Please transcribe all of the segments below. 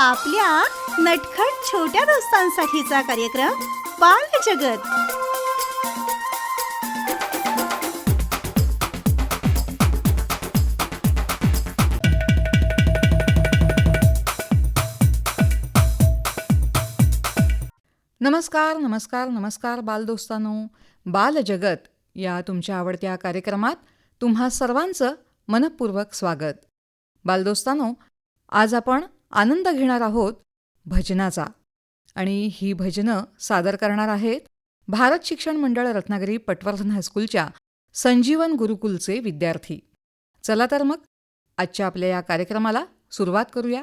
आपल्या नटखट छोट्या दोस्तांसाठीचा कार्यक्रम बाल जगत. नमस्कार नमस्कार नमस्कार बालदोस्तानो बालजगत या तुमच्या आवडत्या कार्यक्रमात तुम्हा सर्वांचं मनपूर्वक स्वागत. बालदोस्तानो आज आपण आनंद घेणार आहोत भजनाचा. आणि ही भजनं सादर करणार आहेत भारत शिक्षण मंडळ रत्नागिरी पटवर्धन हायस्कूलच्या संजीवन गुरुकुलचे विद्यार्थी. चला तर मग आजच्या आपल्या या कार्यक्रमाला सुरुवात करूया.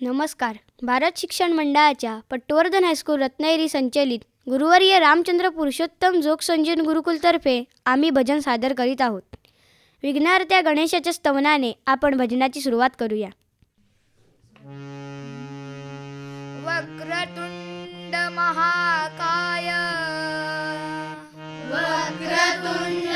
नमस्कार. भारत शिक्षण मंडळाच्या पटवर्धन हायस्कूल रत्नागिरी संचलित गुरुवर्य रामचंद्र पुरुषोत्तम जोग संजीवन गुरुकुलतर्फे आम्ही भजन सादर करीत आहोत. विघ्नार्थ्या गणेशाच्या स्तवनाने आपण भजनाची सुरुवात करूया. वक्रतुंड महाकाय. वक्रतुंड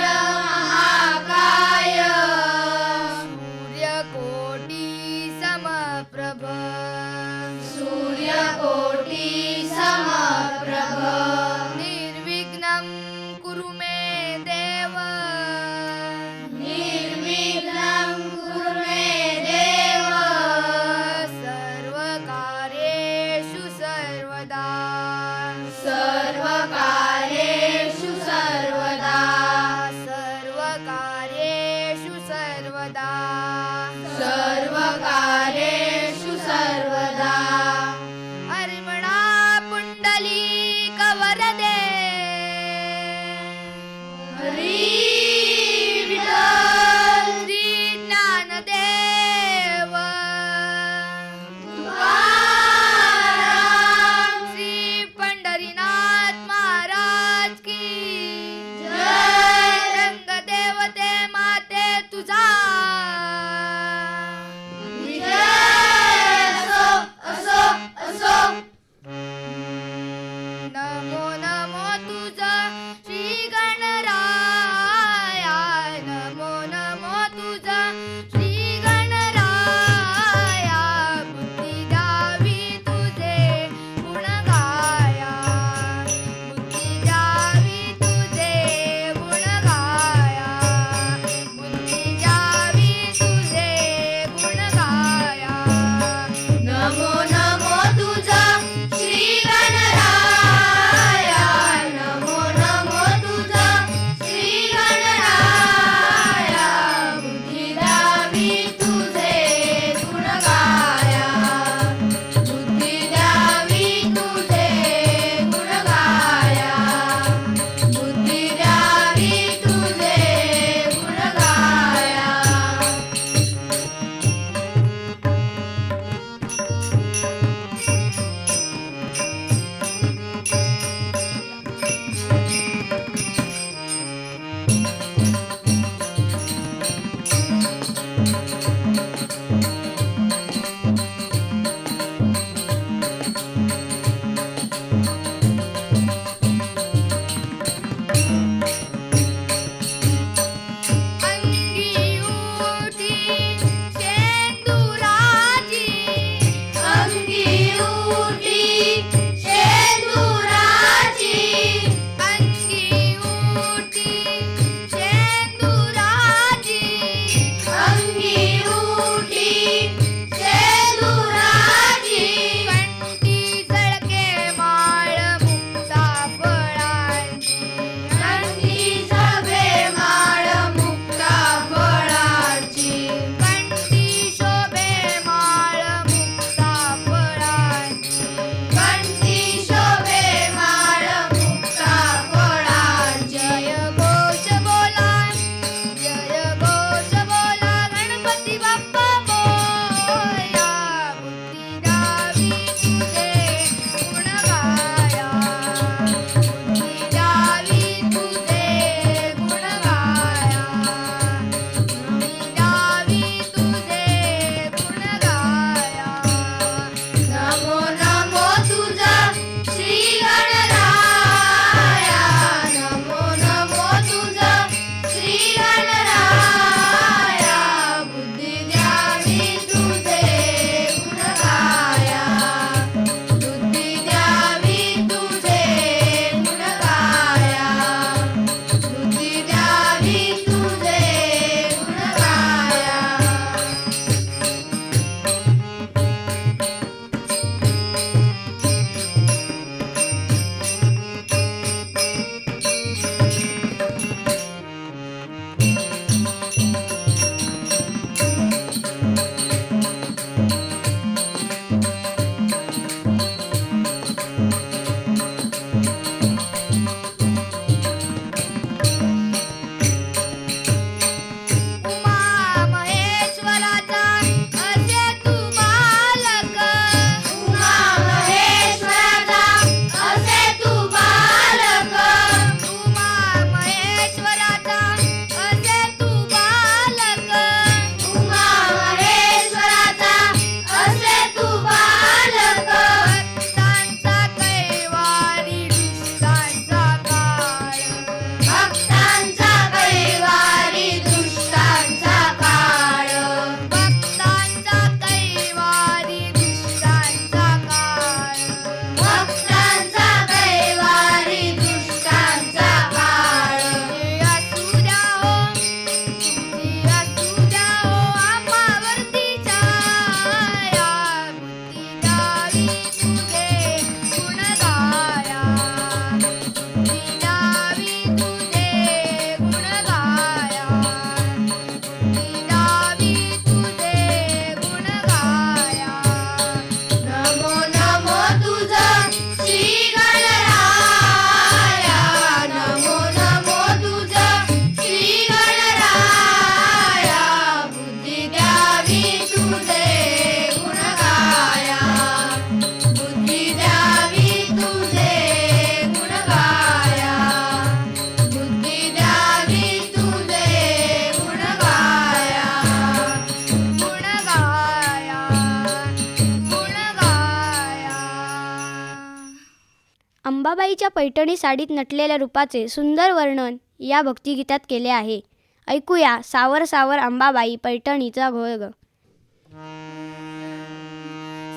अंबाबाईच्या पैठणी साडीत नटलेल्या रूपाचे सुंदर वर्णन या भक्तिगीतात केले आहे. ऐकूया सावर सावर अंबाबाई पैठणीचा घोळग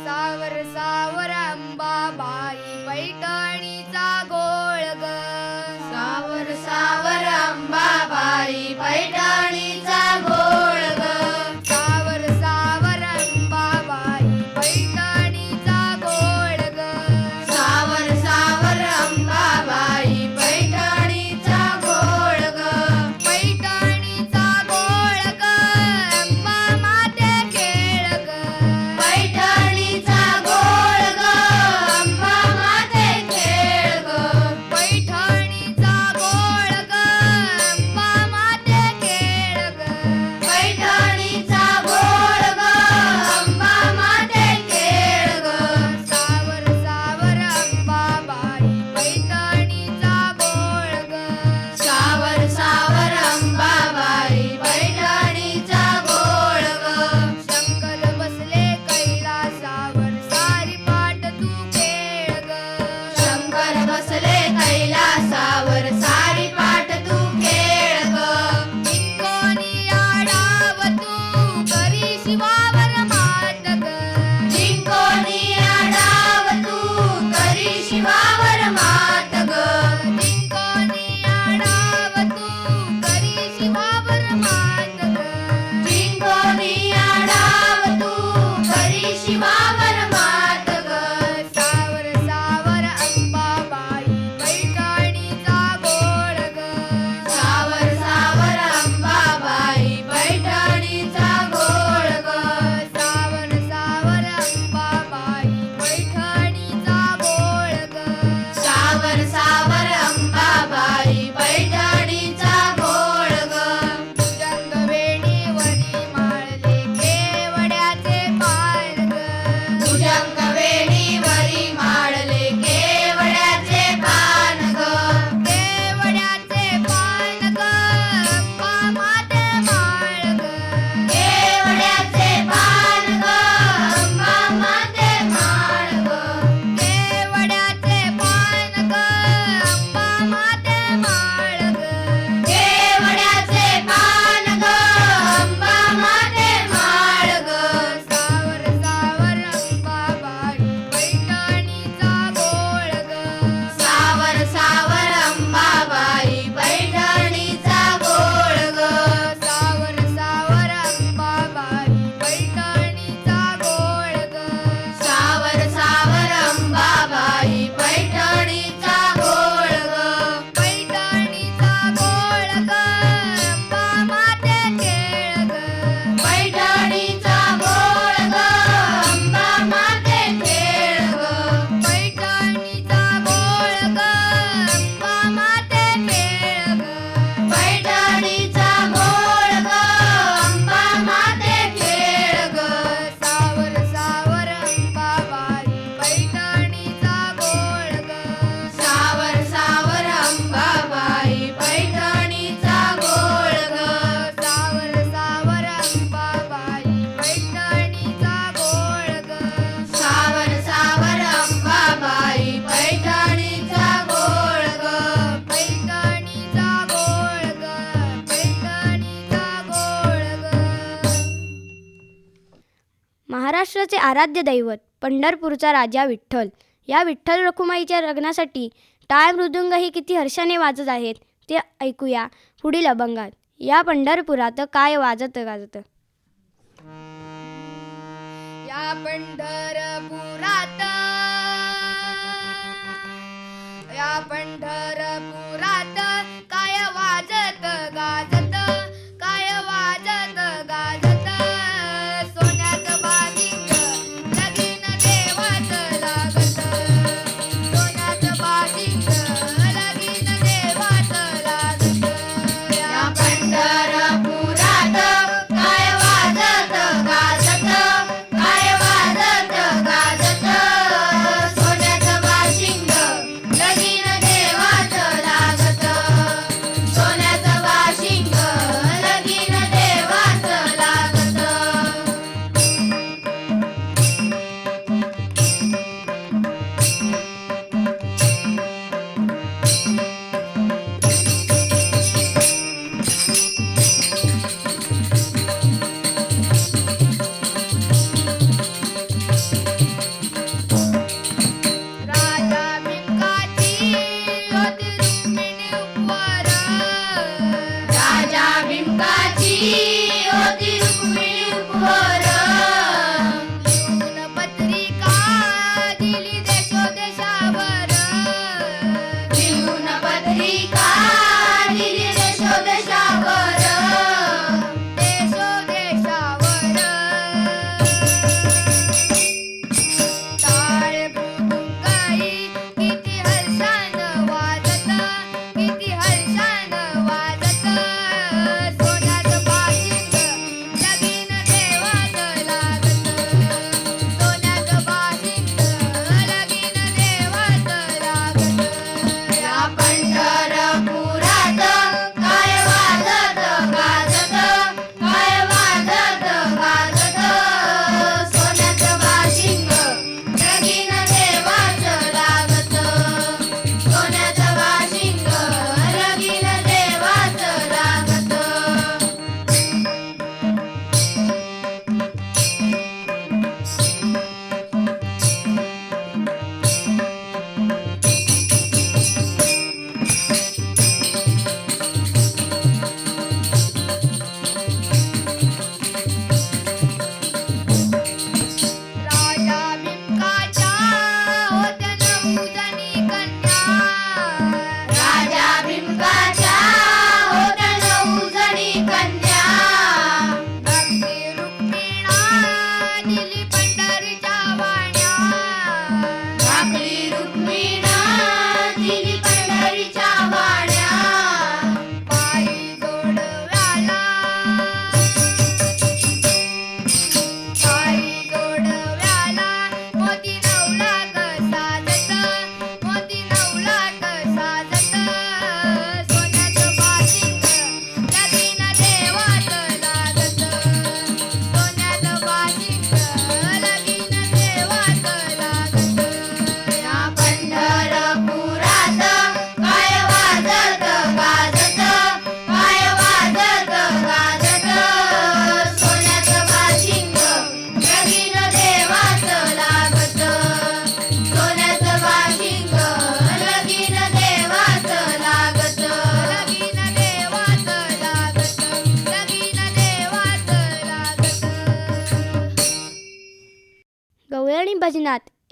सावर सावर अंबाबाई पैठणीचा घोळ सावर सावर अंबाबाई पैठणी पंढरपूरचे आराध्य दैवत पंढरपूरचा राजा विठ्ठल. या विठ्ठल रखुमाईच्या लग्नासाठी टाळ मृदुंगही किती हर्षाने वाजत आहेत ते ऐकूया पुढील अभंगात. या पंढरपुरात काय वाजत गाजत? या पंढरपुरात या पंढरपुर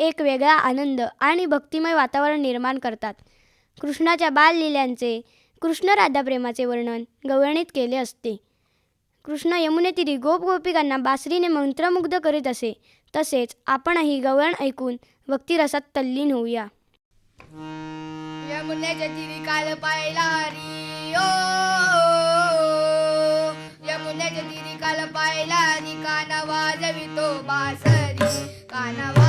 एक वेगळा आनंद आणि भक्तिमय वातावरण निर्माण करतात. कृष्णाच्या बाललीलांचे कृष्ण राधाप्रेमाचे वर्णन गवळणीत केले असते. कृष्ण यमुनेतिरी गोप गोपिकांना बासरीने मंत्रमुग्ध करीत असे. तसेच आपणही गवळण ऐकून भक्तिरसात तल्लीन होऊया. यमुनेच्या तिरी काल पायला हरी ओ! यमुनेच्या तिरी काल पायला आणि काना वाजवितो बासरी काना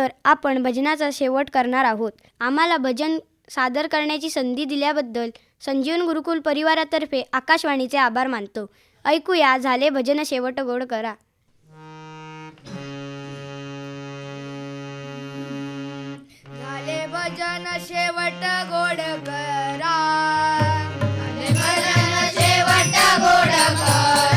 तर आपण भजनाचा शेवट करणार आहोत. आम्हाला भजन सादर करण्याची संधी दिल्याबद्दल संजीवन गुरुकुल परिवारातर्फे आकाशवाणीचे आभार मानतो. ऐकूया झाले भजन शेवट गोड करा. झाले भजन शेवट गोड करा. झाले भजन शेवट गोड करा.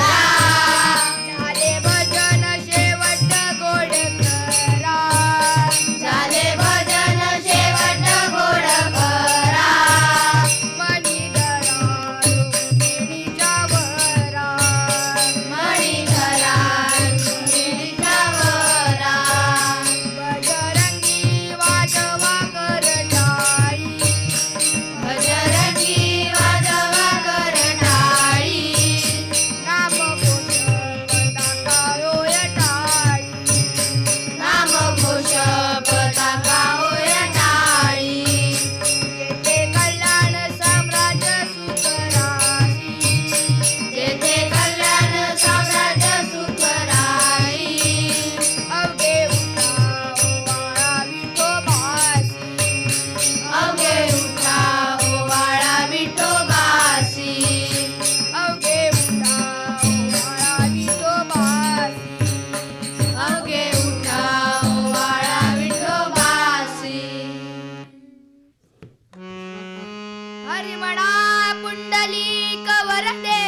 हरिमणा वरदे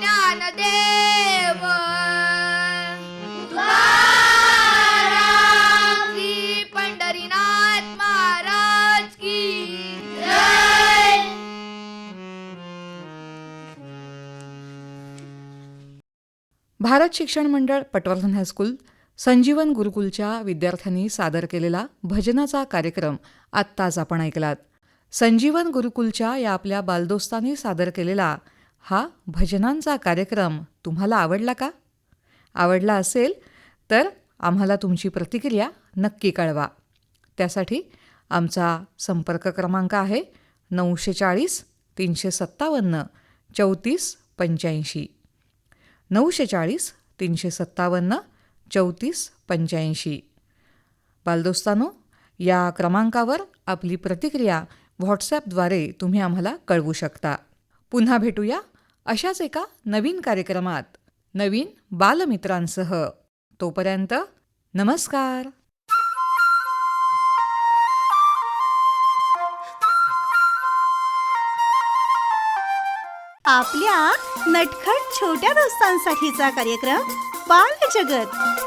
ज्ञानदेव पंढरीनाथ महाराज की भारत शिक्षण मंडळ पटवर्धन हायस्कूल संजीवन गुरुकुलच्या विद्यार्थ्यांनी सादर केलेला भजनाचा कार्यक्रम आत्ताच आपण ऐकलात. संजीवन गुरुकुलच्या या आपल्या बालदोस्तांनी सादर केलेला हा भजनांचा कार्यक्रम तुम्हाला आवडला का? आवडला असेल तर आम्हाला तुमची प्रतिक्रिया नक्की कळवा. त्यासाठी आमचा संपर्क क्रमांक आहे नऊशे चाळीस तीनशे सत्तावन्न चौतीस पंच्याऐंशी. नऊशे चाळीस तीनशे सत्तावन्न चौतीस पंच्याऐंशी. बालदोस्तानो या क्रमांकावर आपली प्रतिक्रिया व्हॉट्सॲपद्वारे तुम्ही आम्हाला कळवू शकता. पुन्हा भेटूया अशाच एका नवीन कार्यक्रमात नवीन बालमित्रांसह. तोपर्यंत नमस्कार! आपल्या नटखट छोट्या दोस्तांसाठीचा कार्यक्रम बाल जगत